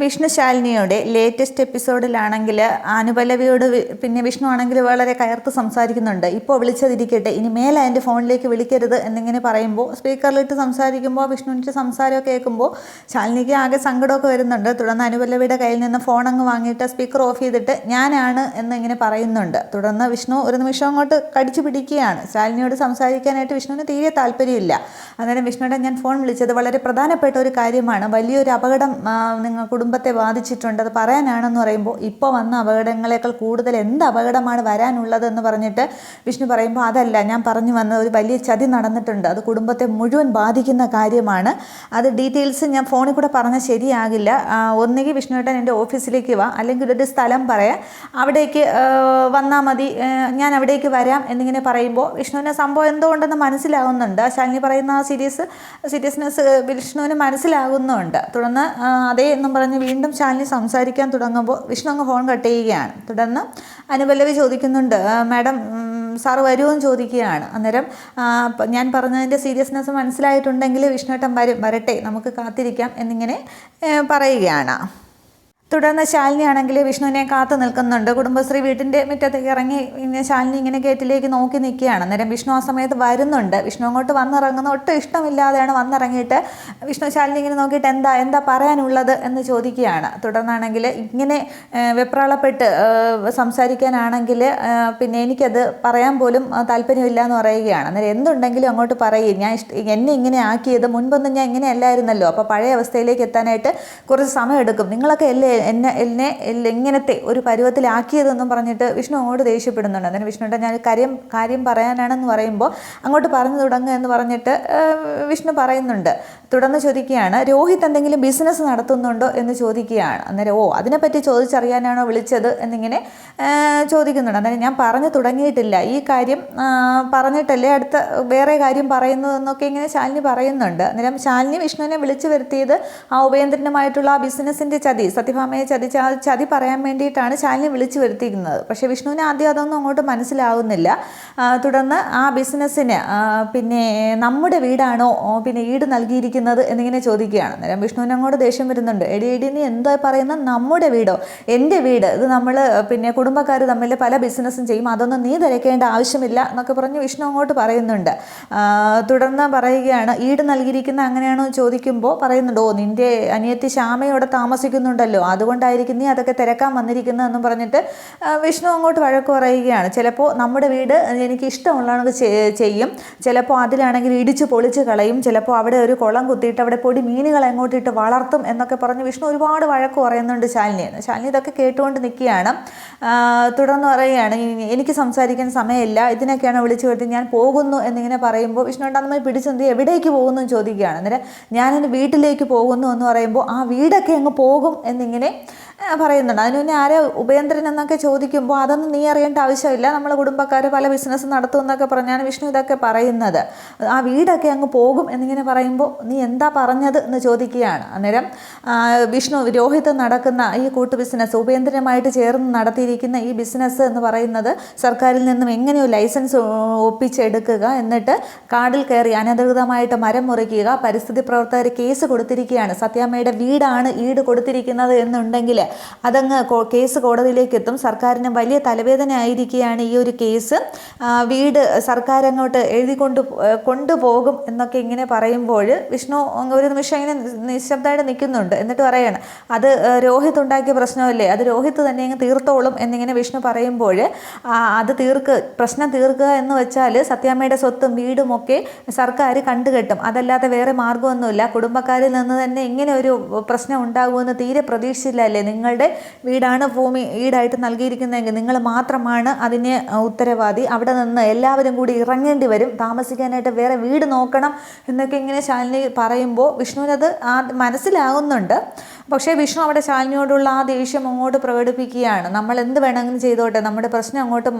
Vishnu ശാലിനിയുടെ latest എപ്പിസോഡിലാണെങ്കിൽ അനുപല്ലവിയോട് പിന്നെ വിഷ്ണു ആണെങ്കിൽ വളരെ കയർത്ത് സംസാരിക്കുന്നുണ്ട്. ഇപ്പോൾ വിളിച്ചതിരിക്കട്ടെ. ഇനി മേലെ എന്റെ ഫോണിലേക്ക് വിളിക്കരുത് എന്നിങ്ങനെ പറയുമ്പോൾ സ്പീക്കറിലിട്ട് സംസാരിക്കുമ്പോൾ വിഷ്ണുവിന്റെ സംസാരമൊക്കെ കേൾക്കുമ്പോൾ ശാലിനിക്ക് ആകെ സങ്കടമൊക്കെ വരുന്നുണ്ട്. തുടർന്ന് അനുപല്ലവിയുടെ കയ്യിൽ നിന്ന് ഫോൺ അങ്ങ് വാങ്ങിയിട്ട് സ്പീക്കർ ഓഫ് ചെയ്തിട്ട് ഞാനാണ് എന്നിങ്ങനെ പറയുന്നുണ്ട്. തുടർന്ന് വിഷ്ണു ഒരു നിമിഷം അങ്ങോട്ട് കടിച്ചു പിടിക്കുകയാണ്. ശാലിനിയോട് സംസാരിക്കാനായിട്ട് വിഷ്ണുവിന് തീരെ താല്പര്യമില്ല. അന്നേരം വിഷ്ണുവിടെ ഞാൻ ഫോൺ വിളിച്ചത് വളരെ പ്രധാനപ്പെട്ട ഒരു കാര്യമാണ്. വലിയൊരു അപകടം നിങ്ങൾ കുടുംബത്തെ ബാധിച്ചിട്ടുണ്ട്. അത് പറയാനാണെന്ന് പറയുമ്പോൾ ഇപ്പോൾ വന്ന അപകടങ്ങളെക്കാൾ കൂടുതൽ എന്ത് അപകടമാണ് വരാനുള്ളതെന്ന് പറഞ്ഞിട്ട് വിഷ്ണു പറയുമ്പോൾ അതല്ല ഞാൻ പറഞ്ഞു വന്ന ഒരു വലിയ ചതി നടന്നിട്ടുണ്ട്. അത് കുടുംബത്തെ മുഴുവൻ ബാധിക്കുന്ന കാര്യമാണ്. അത് ഡീറ്റെയിൽസ് ഞാൻ ഫോണിൽ കൂടെ പറഞ്ഞാൽ ശരിയാകില്ല. ഒന്നുകിൽ വിഷ്ണുവേട്ടൻ എന്റെ ഓഫീസിലേക്ക് വാ അല്ലെങ്കിൽ ഒരു സ്ഥലം പറയാം. അവിടേക്ക് വന്നാൽ മതി. ഞാൻ അവിടേക്ക് വരാം എന്നിങ്ങനെ പറയുമ്പോൾ വിഷ്ണുവിന്റെ സംഭവം എന്തുകൊണ്ടെന്ന് മനസ്സിലാവുന്നുണ്ട്. ശാലിനി പറയുന്ന ആ സീരിയസ് സീരിയസ്നെസ് വിഷ്ണുവിന് മനസ്സിലാകുന്നുണ്ട് തുടർന്ന് അതേ എന്നും പറഞ്ഞ് വീണ്ടും ശാലിനി സംസാരിക്കാൻ തുടങ്ങുമ്പോൾ വിഷ്ണു അങ്ങ് ഫോൺ കട്ട് ചെയ്യുകയാണ്. തുടർന്ന് അനുപല്ലവി ചോദിക്കുന്നുണ്ട് മാഡം സാർ സാറ് വരുമോ? ചോദിക്കുകയാണ്. അന്നേരം ഞാൻ പറഞ്ഞതിന്റെ സീരിയസ്നെസ് മനസ്സിലായിട്ടുണ്ടെങ്കിൽ വിഷ്ണുട്ടൻ വരും. വരട്ടെ നമുക്ക് കാത്തിരിക്കാം എന്നിങ്ങനെ പറയുകയാണ്. തുടർന്ന് ശാലിനി ആണെങ്കിൽ വിഷ്ണുവിനെ കാത്തു നിൽക്കുന്നുണ്ട്. കുടുംബശ്രീ വീട്ടിന്റെ മുറ്റത്തേക്ക് ഇറങ്ങി ശാലിനി ഇങ്ങനെ ഗേറ്റിലേക്ക് നോക്കി നിൽക്കുകയാണ്. അന്നേരം വിഷ്ണു ആ സമയത്ത് വരുന്നുണ്ട്. വിഷ്ണു അങ്ങോട്ട് വന്നിറങ്ങുന്ന ഒട്ടും ഇഷ്ടമില്ലാതെയാണ് വന്നിറങ്ങിയിട്ട് വിഷ്ണു ശാലിനി ഇങ്ങനെ നോക്കിയിട്ട് എന്താ എന്താ പറയാനുള്ളത് എന്ന് ചോദിക്കുകയാണ്. തുടർന്നാണെങ്കിൽ ഇങ്ങനെ വെപ്രാളപ്പെട്ട് സംസാരിക്കാനാണെങ്കിൽ പിന്നെ എനിക്കത് പറയാൻ പോലും താല്പര്യമില്ല എന്ന് പറയുകയാണ്. അന്നേരം എന്തുണ്ടെങ്കിലും അങ്ങോട്ട് പറയും. ഞാൻ എന്നെ ഇങ്ങനെ ആക്കിയത് മുൻപൊന്നും ഞാൻ ഇങ്ങനെ അല്ലായിരുന്നല്ലോ അപ്പോൾ പഴയ അവസ്ഥയിലേക്ക് എത്താനായിട്ട് കുറച്ച് സമയം എടുക്കും നിങ്ങളൊക്കെ അല്ലേ എന്നെ എന്നെ എങ്ങനത്തെ ഒരു പരുവത്തിലാക്കിയതെന്നും പറഞ്ഞിട്ട് വിഷ്ണു അങ്ങോട്ട് ദേഷ്യപ്പെടുന്നുണ്ട്. അന്നേരം വിഷ്ണുവിന്റെ ഞാൻ കാര്യം കാര്യം പറയാനാണെന്ന് പറയുമ്പോൾ അങ്ങോട്ട് പറഞ്ഞു തുടങ്ങുക എന്ന് പറഞ്ഞിട്ട് വിഷ്ണു പറയുന്നുണ്ട്. തുടർന്ന് ചോദിക്കുകയാണ് രോഹിത് എന്തെങ്കിലും ബിസിനസ് നടത്തുന്നുണ്ടോ? എന്ന് ചോദിക്കുകയാണ്. അന്നേരം ഓ അതിനെപ്പറ്റി ചോദിച്ചറിയാനാണോ വിളിച്ചത്? എന്നിങ്ങനെ ചോദിക്കുന്നുണ്ട്. അന്നേരം ഞാൻ പറഞ്ഞു തുടങ്ങിയിട്ടില്ല. ഈ കാര്യം പറഞ്ഞിട്ടല്ലേ അടുത്ത വേറെ കാര്യം പറയുന്നു എന്നൊക്കെ ഇങ്ങനെ ശാലിനി പറയുന്നുണ്ട്. അന്നേരം ശാലിനി വിഷ്ണുവിനെ വിളിച്ചു വരുത്തിയത് ആ ഉപേന്ദ്രനുമായിട്ടുള്ള ആ ബിസിനസ്സിന്റെ ചതി. സത്യഭാമയെ ചതിച്ച ചതി ചതി പറയാൻ വേണ്ടിയിട്ടാണ് ശാലിനെ വിളിച്ചു വരുത്തിയിരിക്കുന്നത്. പക്ഷേ വിഷ്ണുവിന് ആദ്യം അതൊന്നും അങ്ങോട്ട് മനസ്സിലാവുന്നില്ല. തുടർന്ന് ആ ബിസിനസ്സിന് പിന്നെ നമ്മുടെ വീടാണോ പിന്നെ ഈട് നൽകിയിരിക്കുന്നത് എന്നിങ്ങനെ ചോദിക്കുകയാണ്. അന്നേരം വിഷ്ണുവിന് അങ്ങോട്ട് ദേഷ്യം വരുന്നുണ്ട്. എടി എടി നീ എന്തോ പറയുന്ന നമ്മുടെ വീടോ? എന്റെ വീട്? ഇത് നമ്മൾ പിന്നെ കുടുംബക്കാർ തമ്മിൽ പല ബിസിനസ്സും ചെയ്യും. അതൊന്നും നീ തിരക്കേണ്ട ആവശ്യമില്ല എന്നൊക്കെ പറഞ്ഞ് വിഷ്ണു അങ്ങോട്ട് പറയുന്നുണ്ട്. തുടർന്ന് പറയുകയാണ് ഈട് നൽകിയിരിക്കുന്ന അങ്ങനെയാണോ? ചോദിക്കുമ്പോൾ പറയുന്നുണ്ട് ഓ നിന്റെ അനിയത്തി ശ്യാമയോടെ താമസിക്കുന്നുണ്ടല്ലോ. അതുകൊണ്ടായിരിക്കും നീ അതൊക്കെ തിരക്കാൻ വന്നിരിക്കുന്നതെന്നും പറഞ്ഞിട്ട് വിഷ്ണു അങ്ങോട്ട് വഴക്ക് പറയുകയാണ്. ചിലപ്പോൾ നമ്മുടെ വീട് എനിക്ക് ഇഷ്ടമുള്ളതാണെങ്കിൽ ചെയ്യും. ചിലപ്പോൾ അതിലാണെങ്കിൽ ഇടിച്ച് പൊളിച്ച് കളയും. ചിലപ്പോൾ അവിടെ ഒരു കുളം കുത്തിയിട്ട് അവിടെ പൊടി മീനുകൾ എങ്ങോട്ടിട്ട് വളർത്തും എന്നൊക്കെ പറഞ്ഞ് വിഷ്ണു ഒരുപാട് വഴക്ക് പറയുന്നുണ്ട് ശാലിനിയെന്ന് ശാലിനി ഇതൊക്കെ കേട്ടുകൊണ്ട് നിൽക്കുകയാണ്. തുടർന്ന് പറയുകയാണ് എനിക്ക് സംസാരിക്കാൻ സമയമില്ല. ഇതിനൊക്കെയാണ് വിളിച്ചു വരുത്തി ഞാൻ പോകുന്നു എന്നിങ്ങനെ പറയുമ്പോൾ വിഷ്ണു നമ്മൾ പിടിച്ചെന്ത് എവിടേക്ക് പോകുന്നു? എന്ന് ചോദിക്കുകയാണ്. അന്നേരം ഞാനെന്റെ വീട്ടിലേക്ക് പോകുന്നു എന്ന് പറയുമ്പോൾ ആ വീടൊക്കെ അങ്ങ് പോകും എന്നിങ്ങനെ ആ, പറയുന്നുണ്ട്. അതിന് പിന്നെ ആരെ ഉപേന്ദ്രൻ എന്നൊക്കെ ചോദിക്കുമ്പോൾ അതൊന്നും നീ അറിയേണ്ട ആവശ്യമില്ല. നമ്മൾ കുടുംബക്കാർ പല ബിസിനസ് നടത്തും എന്നൊക്കെ പറഞ്ഞാണ് വിഷ്ണു ഇതൊക്കെ പറയുന്നത്. ആ വീടൊക്കെ അങ്ങ് പോകും എന്നിങ്ങനെ പറയുമ്പോൾ നീ എന്താ പറഞ്ഞത് എന്ന് ചോദിക്കുകയാണ്. അന്നേരം വിഷ്ണു രോഹിത് നടക്കുന്ന ഈ കൂട്ടു ബിസിനസ് ഉപേന്ദ്രനുമായിട്ട് ചേർന്ന് നടത്തിയിരിക്കുന്ന ഈ ബിസിനസ് എന്ന് പറയുന്നത് സർക്കാരിൽ നിന്നും എങ്ങനെയോ ലൈസൻസ് ഒപ്പിച്ചെടുക്കുക എന്നിട്ട് കാടിൽ കയറി അനധികൃതമായിട്ട് മരം മുറിക്കുക പരിസ്ഥിതി പ്രവർത്തകർ കേസ് കൊടുത്തിരിക്കുകയാണ്. സത്യാമ്മയുടെ വീടാണ് ഈട് കൊടുത്തിരിക്കുന്നത് എന്നുണ്ടെങ്കിൽ അതങ്ങ് കേസ് കോടതിയിലേക്ക് എത്തും സർക്കാരിന് വലിയ തലവേദന ആയിരിക്കുകയാണ് ഈ ഒരു കേസ്. വീട് സർക്കാർ അങ്ങോട്ട് എഴുതി കൊണ്ട് കൊണ്ടുപോകും എന്നൊക്കെ ഇങ്ങനെ പറയുമ്പോൾ വിഷ്ണു ഒരു നിമിഷം ഇങ്ങനെ നിശബ്ദമായിട്ട് നിൽക്കുന്നുണ്ട്. എന്നിട്ട് പറയാണ് അത് രോഹിത് ഉണ്ടാക്കിയ പ്രശ്നമല്ലേ? അത് രോഹിത് തന്നെ അങ്ങ് തീർത്തോളും എന്നിങ്ങനെ വിഷ്ണു പറയുമ്പോൾ അത് തീർക്ക് പ്രശ്നം തീർക്കുക എന്ന് വെച്ചാൽ സത്യാമ്മയുടെ സ്വത്തും വീടും ഒക്കെ സർക്കാർ കണ്ടുകെട്ടും. അതല്ലാതെ വേറെ മാർഗമൊന്നുമില്ല കുടുംബക്കാരിൽ നിന്ന് തന്നെ ഇങ്ങനെ ഒരു പ്രശ്നം ഉണ്ടാകുമെന്ന് തീരെ പ്രതീക്ഷിച്ചില്ലല്ലേ നിങ്ങളുടെ വീടാണ് ഭൂമി ഈടായിട്ട് നൽകിയിരിക്കുന്നതെങ്കിൽ നിങ്ങൾ മാത്രമാണ് അതിന് ഉത്തരവാദി. അവിടെ നിന്ന് എല്ലാവരും കൂടി ഇറങ്ങേണ്ടി വരും. താമസിക്കാനായിട്ട് വേറെ വീട് നോക്കണം എന്നൊക്കെ ഇങ്ങനെ ശാലിനി പറയുമ്പോൾ വിഷ്ണുവിനത് ആ മനസ്സിലാകുന്നുണ്ട്. പക്ഷേ വിഷ്ണു അവിടെ ശാലിനിയോടുള്ള ആ ദേഷ്യം അങ്ങോട്ട് പ്രകടിപ്പിക്കുകയാണ്. നമ്മൾ എന്ത് വേണമെങ്കിലും ചെയ്തോട്ടെ നമ്മുടെ പ്രശ്നം അങ്ങോട്ട്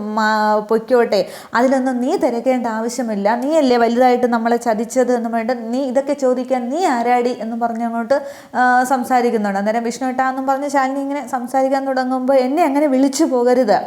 പൊയ്ക്കോട്ടെ. അതിലൊന്നും നീ തിരക്കേണ്ട ആവശ്യമില്ല. നീയല്ലേ വലുതായിട്ട് നമ്മളെ ചതിച്ചത് എന്ന് വേണ്ട നീ ഇതൊക്കെ ചോദിക്കാൻ നീ ആരാടി? എന്ന് പറഞ്ഞ് അങ്ങോട്ട് സംസാരിക്കുന്നുണ്ട്. അന്നേരം വിഷ്ണു ഇട്ടാന്നും പറഞ്ഞ് ശാലിനി ഇങ്ങനെ സംസാരിക്കാൻ തുടങ്ങുമ്പോൾ എന്നെ അങ്ങനെ വിളിച്ചു പോകരുത്.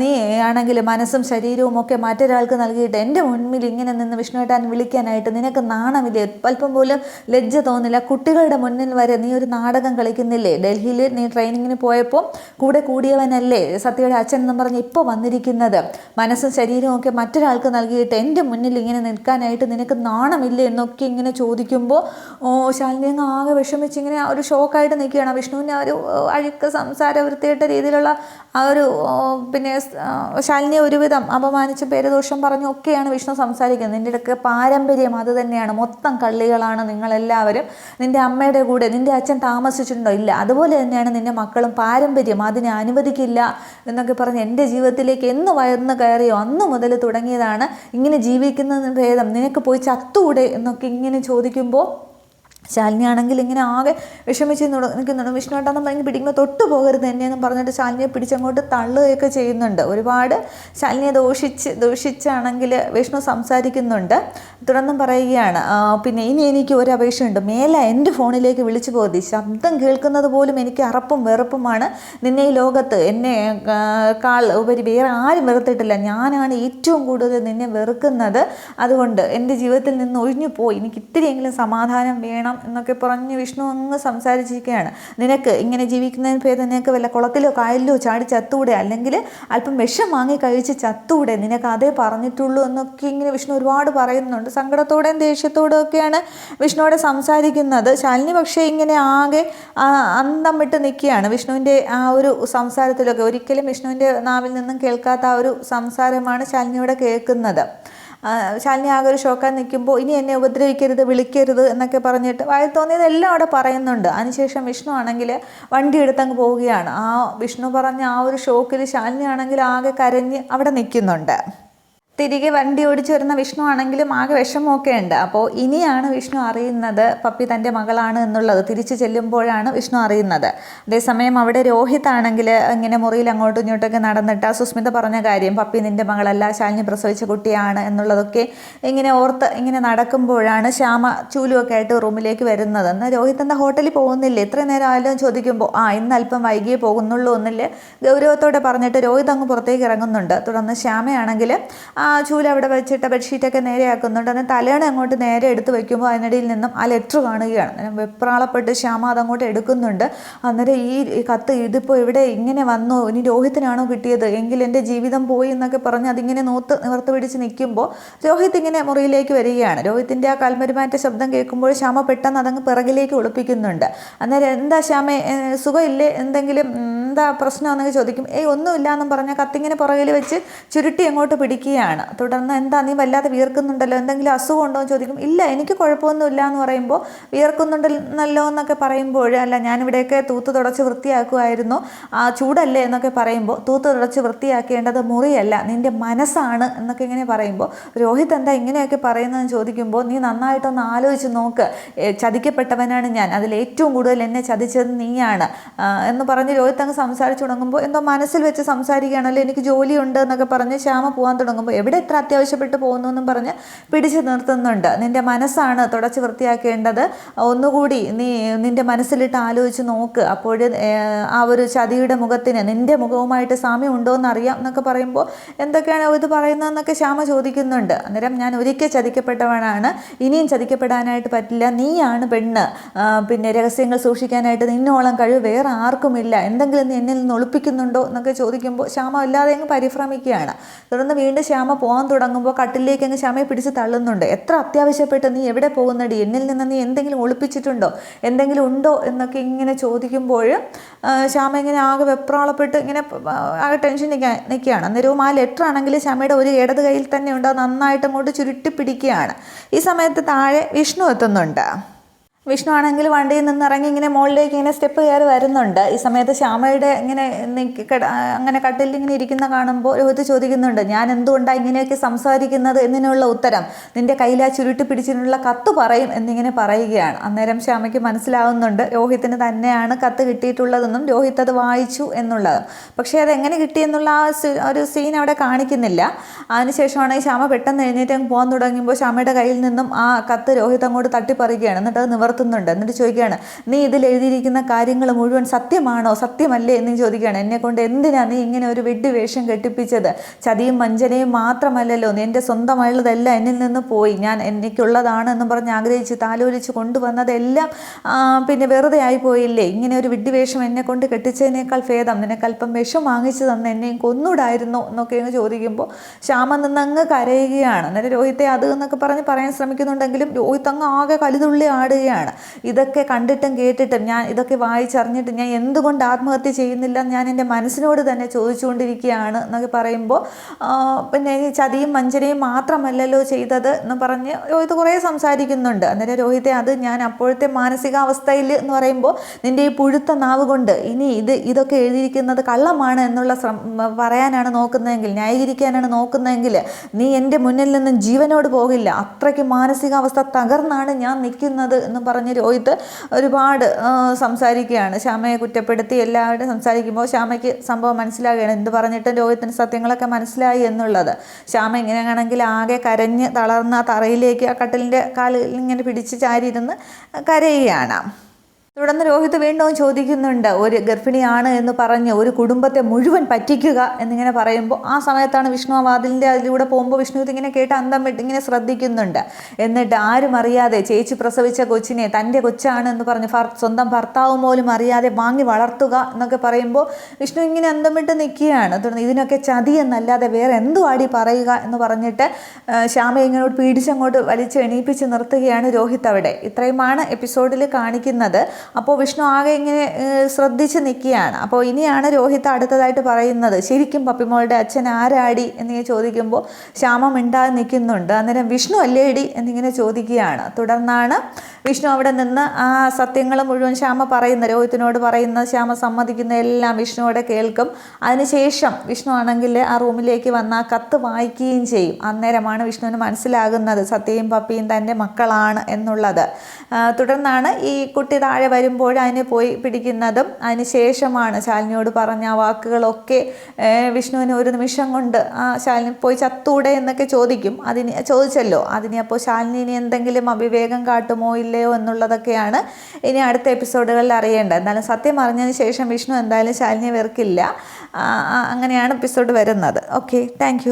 നീ ആണെങ്കിൽ മനസ്സും ശരീരവും ഒക്കെ മറ്റൊരാൾക്ക് നൽകിയിട്ട് എന്റെ മുൻപിൽ ഇങ്ങനെ നിന്ന് വിഷ്ണുവേട്ടാൻ വിളിക്കാനായിട്ട് നിനക്ക് നാണമില്ലേ? അല്പം പോലും ലജ്ജ തോന്നില്ല. കുട്ടികളുടെ മുന്നിൽ വരെ നീ ഒരു നാടകം കളിക്കുന്നില്ലേ? ഡൽഹിയിൽ നീ ട്രെയിനിങ്ങിന് പോയപ്പോൾ കൂടെ കൂടിയവനല്ലേ സത്യയുടെ അച്ഛൻ എന്നും പറഞ്ഞ് ഇപ്പോൾ വന്നിരിക്കുന്നത്. മനസ്സും ശരീരവും ഒക്കെ മറ്റൊരാൾക്ക് നൽകിയിട്ട് എന്റെ മുന്നിൽ ഇങ്ങനെ നിൽക്കാനായിട്ട് നിനക്ക് നാണമില്ലേ എന്നൊക്കെ ഇങ്ങനെ ചോദിക്കുമ്പോൾ ഓ ശാലിനി അങ്ങ് ആകെ വിഷമിച്ച് ഇങ്ങനെ ഒരു ഷോക്കായിട്ട് നിൽക്കുകയാണ്. വിഷ്ണുവിന്റെ ആ ഒരു അഴുക്ക് സംസാര വൃത്തിയായിട്ട രീതിയിലുള്ള ആ ഒരു പിന്നെ ശാലിനിയെ ഒരുവിധം അപമാനിച്ച് പേരദോഷം പറഞ്ഞു ഒക്കെയാണ് വിഷ്ണു സംസാരിക്കുന്നത്. നിന്റെ ഇടയ്ക്ക് പാരമ്പര്യം അത് തന്നെയാണ്. മൊത്തം കള്ളികളാണ് നിങ്ങളെല്ലാവരും നിന്റെ അമ്മയുടെ കൂടെ നിന്റെ അച്ഛൻ താമസിച്ചിട്ടുണ്ടോ? ഇല്ല. അതുപോലെ തന്നെയാണ് നിന്റെ മക്കളും പാരമ്പര്യം. അതിനെ അനുവദിക്കില്ല എന്നൊക്കെ പറഞ്ഞ് എന്റെ ജീവിതത്തിലേക്ക് എന്ന് വയർന്ന് കയറിയോ? അന്ന് മുതൽ തുടങ്ങിയതാണ് ഇങ്ങനെ ജീവിക്കുന്നതിന് ഭേദം. നിനക്ക് പോയി ചത്തുകൂടെ എന്നൊക്കെ ഇങ്ങനെ ചോദിക്കുമ്പോൾ ശാലിനി ആണെങ്കിൽ ഇങ്ങനെ ആകെ വിഷമിച്ച് നിൽക്കുന്നുണ്ട്. വിഷ്ണുവേട്ടാന്ന് പറഞ്ഞ് പിടിക്കുമ്പോൾ തൊട്ട് പോകരുത് എന്നെയെന്ന് പറഞ്ഞിട്ട് ശാലിനിയെ പിടിച്ചങ്ങോട്ട് തള്ളുകയൊക്കെ ചെയ്യുന്നുണ്ട്. ഒരുപാട് ശാലിനിയെ ദോഷിച്ച് ദോഷിച്ചാണെങ്കിൽ വിഷ്ണു സംസാരിക്കുന്നുണ്ട്. തുടർന്നും പറയുകയാണ് പിന്നെ ഇനി എനിക്ക് ഒരു അപേക്ഷയുണ്ട്. മേല എന്റെ ഫോണിലേക്ക് വിളിച്ചു പോതി ശബ്ദം കേൾക്കുന്നത് പോലും എനിക്ക് അറപ്പും വെറുപ്പുമാണ്. നിന്നെ ഈ ലോകത്ത് എന്നെ കാൾ ഉപരി വേറെ ആരും വെറുത്തിട്ടില്ല. ഞാനാണ് ഏറ്റവും കൂടുതൽ നിന്നെ വെറുക്കുന്നത്. അതുകൊണ്ട് എന്റെ ജീവിതത്തിൽ നിന്ന് ഒഴിഞ്ഞു പോയി എനിക്ക് ഇത്തിരിയെങ്കിലും സമാധാനം വേണം. എന്നൊക്കെ പറഞ്ഞ് വിഷ്ണു അങ്ങ് സംസാരിച്ചിരിക്കുകയാണ്. നിനക്ക് ഇങ്ങനെ ജീവിക്കുന്നതിന് ഭേദം നിനക്ക് വല്ല കുളത്തിലോ കായലിലോ ചാടി ചത്തൂടെ? അല്ലെങ്കിൽ അല്പം വിഷം വാങ്ങി കഴിച്ച് ചത്തൂടെ? നിനക്ക് അതേ പറഞ്ഞിട്ടുള്ളൂ എന്നൊക്കെ ഇങ്ങനെ വിഷ്ണു ഒരുപാട് പറയുന്നുണ്ട്. സങ്കടത്തോടെയും ദേഷ്യത്തോടും ഒക്കെയാണ് വിഷ്ണുവോടെ സംസാരിക്കുന്നത്. ശാലിനി പക്ഷേ ഇങ്ങനെ ആകെ അന്തം വിട്ട് നിൽക്കുകയാണ്. വിഷ്ണുവിന്റെ ആ ഒരു സംസാരത്തിലൊക്കെ ഒരിക്കലും വിഷ്ണുവിന്റെ നാവിൽ നിന്നും കേൾക്കാത്ത ആ ഒരു സംസാരമാണ് ശാലിനിയോടെ കേൾക്കുന്നത്. ശാലിനി ആകെ ഒരു ഷോക്കാൻ നിൽക്കുമ്പോൾ ഇനി എന്നെ ഉപദ്രവിക്കരുത് വിളിക്കരുത് എന്നൊക്കെ പറഞ്ഞിട്ട് വായിൽ തോന്നിയതെല്ലാം അവിടെ പറയുന്നുണ്ട്. അതിനുശേഷം വിഷ്ണു ആണെങ്കിൽ വണ്ടി എടുത്തങ്ങ് പോവുകയാണ്. ആ വിഷ്ണു പറഞ്ഞ ആ ഒരു ഷോക്കിൽ ശാലിനി ആണെങ്കിൽ ആകെ കരഞ്ഞ് അവിടെ നിൽക്കുന്നുണ്ട്. തിരികെ വണ്ടി ഓടിച്ചു വരുന്ന വിഷ്ണു ആണെങ്കിലും ആകെ വിഷമമൊക്കെ ഉണ്ട്. അപ്പോൾ ഇനിയാണ് വിഷ്ണു അറിയുന്നത് പപ്പി തന്റെ മകളാണ് എന്നുള്ളത്. തിരിച്ചു ചെല്ലുമ്പോഴാണ് വിഷ്ണു അറിയുന്നത്. അതേസമയം അവിടെ രോഹിത് ആണെങ്കിൽ ഇങ്ങനെ മുറിയിൽ അങ്ങോട്ടും ഇങ്ങോട്ടൊക്കെ നടന്നിട്ട് ആ സുസ്മിത പറഞ്ഞ കാര്യം പപ്പി നിന്റെ മകളല്ല ശാലിനി പ്രസവിച്ച കുട്ടിയാണ് എന്നുള്ളതൊക്കെ ഇങ്ങനെ ഓർത്ത് ഇങ്ങനെ നടക്കുമ്പോഴാണ് ശ്യാമ ചൂലുമൊക്കെ ആയിട്ട് റൂമിലേക്ക് വരുന്നത്. എന്നാൽ രോഹിത് എന്താ ഹോട്ടലിൽ പോകുന്നില്ല? ഇത്ര നേരം ആയാലും ചോദിക്കുമ്പോൾ ആ ഇന്ന് അല്പം വൈകിയേ പോകുന്നുള്ളൂ എന്നില്ല ഗൗരവത്തോടെ പറഞ്ഞിട്ട് രോഹിത് അങ്ങ് പുറത്തേക്ക് ഇറങ്ങുന്നുണ്ട്. തുടർന്ന് ശ്യാമയാണെങ്കിൽ ആ ചൂൽ അവിടെ വെച്ചിട്ട് ബെഡ്ഷീറ്റൊക്കെ നേരെയാക്കുന്നുണ്ട്. അങ്ങനെ തലേണ അങ്ങോട്ട് നേരെ എടുത്ത് വെക്കുമ്പോൾ അതിനിടയിൽ നിന്നും ആ ലെറ്റർ കാണുകയാണ്. അങ്ങനെ വെപ്രാളപ്പെട്ട് ശ്യാമ അതങ്ങോട്ട് എടുക്കുന്നുണ്ട്. അന്നേരം ഈ ഈ കത്ത് ഇതിപ്പോൾ ഇവിടെ ഇങ്ങനെ വന്നു? ഇനി രോഹിത്തിനാണോ കിട്ടിയത്? എങ്കിൽ എന്റെ ജീവിതം പോയി എന്നൊക്കെ പറഞ്ഞ് അതിങ്ങനെ നോത്ത് നിവർത്ത് പിടിച്ച് നിൽക്കുമ്പോൾ രോഹിത് ഇങ്ങനെ മുറിയിലേക്ക് വരികയാണ്. രോഹിത്തിന്റെ ആ കൽമരുമാറ്റ ശബ്ദം കേൾക്കുമ്പോൾ ശ്യാമ പെട്ടെന്ന് അതങ്ങ് പിറകിലേക്ക് ഒളിപ്പിക്കുന്നുണ്ട്. അന്നേരം എന്താ ശ്യാമ സുഖമില്ലേ? എന്തെങ്കിലും എന്താ പ്രശ്നമെന്നൊക്കെ ചോദിക്കും. ഏയ് ഒന്നുമില്ല എന്നും പറഞ്ഞാൽ കത്തിങ്ങനെ പുറകിൽ വെച്ച് ചുരുട്ടി അങ്ങോട്ട് പിടിക്കുകയാണ്. തുടർന്ന് എന്താ നീ വല്ലാതെ വീർക്കുന്നുണ്ടല്ലോ എന്തെങ്കിലും അസുഖം ഉണ്ടോ? എന്ന് ചോദിക്കും. ഇല്ല എനിക്ക് കുഴപ്പമൊന്നുമില്ല എന്ന് പറയുമ്പോൾ വീർക്കുന്നുണ്ടല്ലോ എന്നൊക്കെ പറയുമ്പോൾ അല്ല ഞാനിവിടെയൊക്കെ തൂത്ത് തുടച്ച് വൃത്തിയാക്കുമായിരുന്നു ആ ചൂടല്ലേ എന്നൊക്കെ പറയുമ്പോൾ തൂത്ത് തുടച്ച് വൃത്തിയാക്കേണ്ടത് മുറിയല്ല നിന്റെ മനസ്സാണ് എന്നൊക്കെ ഇങ്ങനെ പറയുമ്പോൾ രോഹിത് എന്താ ഇങ്ങനെയൊക്കെ പറയുന്നതെന്ന് ചോദിക്കുമ്പോൾ നീ നന്നായിട്ടൊന്ന് ആലോചിച്ച് നോക്ക്. ചതിക്കപ്പെട്ടവനാണ് ഞാൻ. അതിൽ ഏറ്റവും കൂടുതൽ എന്നെ ചതിച്ചത് നീയാണ്. എന്ന് പറഞ്ഞ് രോഹിത് അങ്ങ് സംസാരിച്ചു തുടങ്ങുമ്പോൾ എന്തോ മനസ്സിൽ വെച്ച് സംസാരിക്കുകയാണല്ലോ എനിക്ക് ജോലിയുണ്ട് എന്നൊക്കെ പറഞ്ഞ് ശ്യാമ പോകാൻ തുടങ്ങുമ്പോൾ എവിടെ എത്ര അത്യാവശ്യപ്പെട്ട് പോകുന്നു എന്നും പറഞ്ഞ് പിടിച്ചു നിർത്തുന്നുണ്ട്. നിന്റെ മനസ്സാണ് തുടച്ച് വൃത്തിയാക്കേണ്ടത്. ഒന്നുകൂടി നീ നിന്റെ മനസ്സിലിട്ട് ആലോചിച്ച് നോക്ക്. അപ്പോൾ ആ ഒരു ചതിയുടെ മുഖത്തിന് നിന്റെ മുഖവുമായിട്ട് സാമ്യം ഉണ്ടോ അറിയാം എന്നൊക്കെ പറയുമ്പോൾ എന്തൊക്കെയാണ് ഇത് പറയുന്നതെന്നൊക്കെ ശ്യാമ ചോദിക്കുന്നുണ്ട്. അന്നേരം ഞാൻ ഒരിക്കൽ ചതിക്കപ്പെട്ടവനാണ്. ഇനിയും ചതിക്കപ്പെടാനായിട്ട് പറ്റില്ല. നീയാണ് പെണ്ണ്. പിന്നെ രഹസ്യങ്ങൾ സൂക്ഷിക്കാനായിട്ട് നിന്നോളം കഴിവ് വേറെ ആർക്കുമില്ല. എന്തെങ്കിലും നീ എന്നിൽ നിന്ന് ഒളിപ്പിക്കുന്നുണ്ടോ എന്നൊക്കെ ചോദിക്കുമ്പോൾ ശ്യാമ അല്ലാതെ അങ്ങ് പരിഭ്രമിക്കുകയാണ്. തുടർന്ന് വീണ്ടും ശ്യാമ പോകാൻ തുടങ്ങുമ്പോൾ കട്ടിലേക്ക് അങ്ങ് ക്ഷമയെ പിടിച്ച് തള്ളുന്നുണ്ട്. എത്ര അത്യാവശ്യപ്പെട്ട് നീ എവിടെ പോകുന്നടി എന്നിൽ നിന്ന് നീ എന്തെങ്കിലും ഒളിപ്പിച്ചിട്ടുണ്ടോ? എന്തെങ്കിലും ഉണ്ടോ എന്നൊക്കെ ഇങ്ങനെ ചോദിക്കുമ്പോൾ ക്ഷമ ഇങ്ങനെ ആകെ വെപ്രാളപ്പെട്ട് ഇങ്ങനെ ആകെ ടെൻഷൻ നിൽക്കാൻ നിൽക്കുകയാണ് അന്നേരവും ആ ലെറ്റർ ആണെങ്കിൽ ശ്യാമയുടെ ഒരു ഇടത് കയ്യിൽ തന്നെ ഉണ്ട്. നന്നായിട്ട് അങ്ങോട്ട് ചുരുട്ടി പിടിക്കുകയാണ് ഈ സമയത്ത് താഴെ വിഷ്ണു എത്തുന്നുണ്ട്. വിഷ്ണു ആണെങ്കിൽ വണ്ടിയിൽ നിന്ന് ഇറങ്ങി ഇങ്ങനെ മുകളിലേക്ക് ഇങ്ങനെ സ്റ്റെപ്പ് കയറി വരുന്നുണ്ട്. ഈ സമയത്ത് ശ്യാമയുടെ ഇങ്ങനെ അങ്ങനെ കട്ടിലിൽ ഇങ്ങനെ ഇരിക്കുന്ന കാണുമ്പോൾ രോഹിത് ചോദിക്കുന്നുണ്ട്. ഞാൻ എന്തുകൊണ്ടാണ് ഇങ്ങനെയൊക്കെ സംസാരിക്കുന്നത്? എന്നതിനുള്ള ഉത്തരം. നിന്റെ കയ്യിൽ ആ ചുരുട്ടി പിടിച്ചിട്ടുള്ള കത്ത് പറയും എന്നിങ്ങനെ പറയുകയാണ്. അന്നേരം ശ്യാമയ്ക്ക് മനസ്സിലാവുന്നുണ്ട് രോഹിത്തിന് തന്നെയാണ് കത്ത് കിട്ടിയിട്ടുള്ളതെന്നും രോഹിത് അത് വായിച്ചു എന്നുള്ളതും. പക്ഷേ അത് എങ്ങനെ കിട്ടിയെന്നുള്ള ആ ഒരു സീൻ അവിടെ കാണിക്കുന്നില്ല. അതിനുശേഷമാണ് ശ്യാമ പെട്ടെന്ന് എഴുന്നേറ്റ് പോകാൻ തുടങ്ങുമ്പോൾ ശ്യാമയുടെ കയ്യിൽ നിന്നും ആ കത്ത് രോഹിത് അങ്ങോട്ട് തട്ടിപ്പറിക്കുകയാണ് എന്നിട്ട് അത് നിവർത്തി വളർത്തുന്നുണ്ട് എന്നിട്ട് ചോദിക്കുകയാണ് നീ ഇതിൽ എഴുതിയിരിക്കുന്ന കാര്യങ്ങൾ മുഴുവൻ സത്യമാണോ? സത്യമല്ലേ? എന്ന് ചോദിക്കുകയാണ്. എന്നെ കൊണ്ട് എന്തിനാണ് നീ ഇങ്ങനെ ഒരു വെഡ്ഡിവേഷം കെട്ടിപ്പിച്ചത്? ചതിയും വഞ്ചനയും മാത്രമല്ലല്ലോ. എന്റെ സ്വന്തമായുള്ളതല്ല എന്നിൽ നിന്ന് പോയി. ഞാൻ എനിക്കുള്ളതാണ് എന്ന് പറഞ്ഞ് ആഗ്രഹിച്ച് താലോലിച്ച് കൊണ്ടുവന്നതെല്ലാം പിന്നെ വെറുതെ ആയിപ്പോയില്ലേ? ഇങ്ങനെ ഒരു വിഡ്ഢിവേഷം എന്നെ കൊണ്ട് കെട്ടിച്ചതിനേക്കാൾ ഭേദം. നിനക്ക് അല്പം വിഷം വാങ്ങിച്ചു തന്ന എന്നെയും കൊന്നൂടായിരുന്നു? എന്നൊക്കെ അങ്ങ് ചോദിക്കുമ്പോൾ ശ്യാമ നിന്ന് അങ്ങ് കരയുകയാണ്. അന്നേരം രോഹിത്തെ അത് എന്നൊക്കെ പറഞ്ഞ് പറയാൻ ശ്രമിക്കുന്നുണ്ടെങ്കിലും രോഹിത് അങ്ങ് ആകെ കലിതുള്ളി ആടുകയാണ്. ഇതൊക്കെ കണ്ടിട്ടും കേട്ടിട്ടും ഞാൻ ഇതൊക്കെ വായിച്ചറിഞ്ഞിട്ട് ഞാൻ എന്തുകൊണ്ട് ആത്മഹത്യ ചെയ്യുന്നില്ല ഞാൻ എന്റെ മനസ്സിനോട് തന്നെ ചോദിച്ചുകൊണ്ടിരിക്കുകയാണ് എന്നൊക്കെ പറയുമ്പോൾ പിന്നെ ഈ ചതിയും വഞ്ചനയും മാത്രമല്ലല്ലോ ചെയ്തത് എന്ന് പറഞ്ഞ് രോഹിത് കുറേ സംസാരിക്കുന്നുണ്ട്. അന്നേരം രോഹിത്തെ അത് ഞാൻ അപ്പോഴത്തെ മാനസികാവസ്ഥയിൽ എന്ന് പറയുമ്പോൾ നിന്റെ ഈ പുഴുത്ത നാവ് കൊണ്ട് ഇനി ഇത് ഇതൊക്കെ എഴുതിയിരിക്കുന്നത് കള്ളമാണ് എന്നുള്ള പറയാനാണ് നോക്കുന്നതെങ്കിൽ ന്യായീകരിക്കാനാണ് നോക്കുന്നതെങ്കിൽ നീ എന്റെ മുന്നിൽ നിന്നും ജീവനോട് പോകില്ല. അത്രയ്ക്ക് മാനസികാവസ്ഥ തകർന്നാണ് ഞാൻ നിൽക്കുന്നത് എന്ന് പറഞ്ഞ് രോഹിത് ഒരുപാട് സംസാരിക്കുകയാണ്. ശ്യാമയെ കുറ്റപ്പെടുത്തി എല്ലാവരും സംസാരിക്കുമ്പോൾ ശ്യാമയ്ക്ക് സംഭവം മനസ്സിലാകുകയാണ്. എന്ത് പറഞ്ഞിട്ടും രോഹിത്തിന് സത്യങ്ങളൊക്കെ മനസ്സിലായി എന്നുള്ളത്. ശ്യാമ ഇങ്ങനെയാണെങ്കിൽ ആകെ കരഞ്ഞ് തളർന്ന തറയിലേക്ക് ആ കട്ടിലിന്റെ കാലിൽ ഇങ്ങനെ പിടിച്ച് ചാരിയിരുന്ന് കരയുകയാണ്. തുടർന്ന് രോഹിത് വീണ്ടും ചോദിക്കുന്നുണ്ട് ഒരു ഗർഭിണിയാണ് എന്ന് പറഞ്ഞ് ഒരു കുടുംബത്തെ മുഴുവൻ പറ്റിക്കുക എന്നിങ്ങനെ പറയുമ്പോൾ ആ സമയത്താണ് വിഷ്ണു വാതിലിന്റെ അതിലൂടെ പോകുമ്പോൾ വിഷ്ണു ഇതിങ്ങനെ കേട്ട് അന്തം വിട്ട് ഇങ്ങനെ ശ്രദ്ധിക്കുന്നുണ്ട്. എന്നിട്ട് ആരും അറിയാതെ ചേച്ചി പ്രസവിച്ച കൊച്ചിനെ തന്റെ കൊച്ചാണ് എന്ന് പറഞ്ഞ് സ്വന്തം ഭർത്താവ് പോലും അറിയാതെ വാങ്ങി വളർത്തുക എന്നൊക്കെ പറയുമ്പോൾ വിഷ്ണു ഇങ്ങനെ അന്തം വിട്ട് നിൽക്കുകയാണ്. തുടർന്ന് ഇതിനൊക്കെ ചതി എന്നല്ലാതെ വേറെ എന്തുവാടി പറയുക എന്ന് പറഞ്ഞിട്ട് ശ്യാമ ഇങ്ങോട്ട് പീഡിച്ചങ്ങോട്ട് വലിച്ച് എണീപ്പിച്ച് നിർത്തുകയാണ് രോഹിത് അവിടെ. ഇത്രയുമാണ് എപ്പിസോഡിൽ കാണിക്കുന്നത്. അപ്പോൾ വിഷ്ണു ആകെ ഇങ്ങനെ ശ്രദ്ധിച്ച് നിൽക്കുകയാണ്. അപ്പോൾ ഇനിയാണ് രോഹിത് അടുത്തതായിട്ട് പറയുന്നത് ശരിക്കും പപ്പിമോളുടെ അച്ഛൻ ആരാടി? എന്നിങ്ങനെ ചോദിക്കുമ്പോൾ ശ്യാമ മിണ്ടാതെ നിൽക്കുന്നുണ്ട്. അന്നേരം വിഷ്ണു അല്ലേടി? എന്നിങ്ങനെ ചോദിക്കുകയാണ്. തുടർന്നാണ് വിഷ്ണു അവിടെ നിന്ന് ആ സത്യങ്ങൾ മുഴുവൻ ശ്യാമ പറയുന്ന രോഹിത്തിനോട് പറയുന്ന ശ്യാമ സമ്മതിക്കുന്ന എല്ലാം വിഷ്ണുവോടെ കേൾക്കും. അതിനുശേഷം വിഷ്ണു ആണെങ്കിൽ ആ റൂമിലേക്ക് വന്ന് ആ കത്ത് വായിക്കുകയും ചെയ്യും. അന്നേരമാണ് വിഷ്ണുവിന് മനസ്സിലാകുന്നത് സത്യയും പപ്പിയും തന്റെ മക്കളാണ് എന്നുള്ളത്. തുടർന്നാണ് ഈ കുട്ടി താഴെ വരുമ്പോൾ പോയി പിടിക്കുന്നതും അതിന് ശേഷമാണ് ശാലിനിയോട് പറഞ്ഞ ആ വാക്കുകളൊക്കെ വിഷ്ണുവിന് ഒരു നിമിഷം കൊണ്ട് ആ ശാലിനി പോയി ചത്തൂടെ എന്നൊക്കെ ചോദിക്കും. അതിന് ചോദിച്ചല്ലോ അതിന് അപ്പോൾ ശാലിനി എന്തെങ്കിലും അവിവേകം കാട്ടുമോ ഇല്ലയോ എന്നുള്ളതൊക്കെയാണ് ഇനി അടുത്ത എപ്പിസോഡുകളിൽ അറിയേണ്ടത്. എന്നാലും സത്യം അറിഞ്ഞതിന് ശേഷം വിഷ്ണു എന്തായാലും ശാലിനിയെ വെറുക്കില്ല. അങ്ങനെയാണ് എപ്പിസോഡ് വരുന്നത്. Okay thank